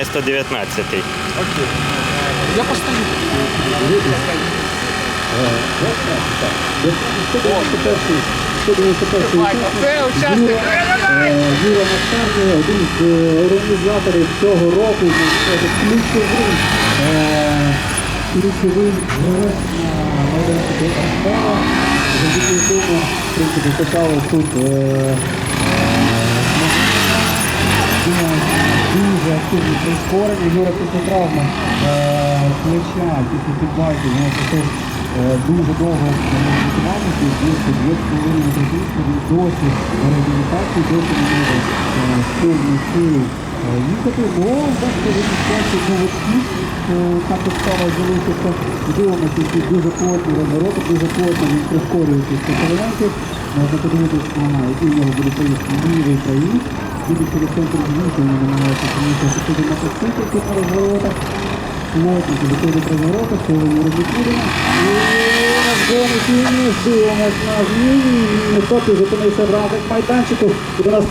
зупиняє 119. Окей. Я постою. Це учасник. Юра Макарний, один з е, організаторів цього року, е, ключовий, е, ключовий гравець на майданчику Астана, завдяки якому, в принципі, почали тут активні прискорення. Юра після е, плеча, після підбайки, він також е, дуже довго лікувалися, близько двох хвилин на він досі реабілітації, досі не може е, сильно сили е, їхати, бо бачите, він ситуації новачків також стало залишитися. Дивимося, які дуже плотні розвороти, дуже плотно він прискорюється з попередки. Можна подивитися, який в нього буде поїздки лівий країн. Буде через центр звуку, він намагається помітити туди на мотоцикл тут на розворотах. Плотники виходять розворота, коли не робить Курина. І на зоні фініш, дивимось на зміні. Ніхто зупинився в рамках майданчику. І до нас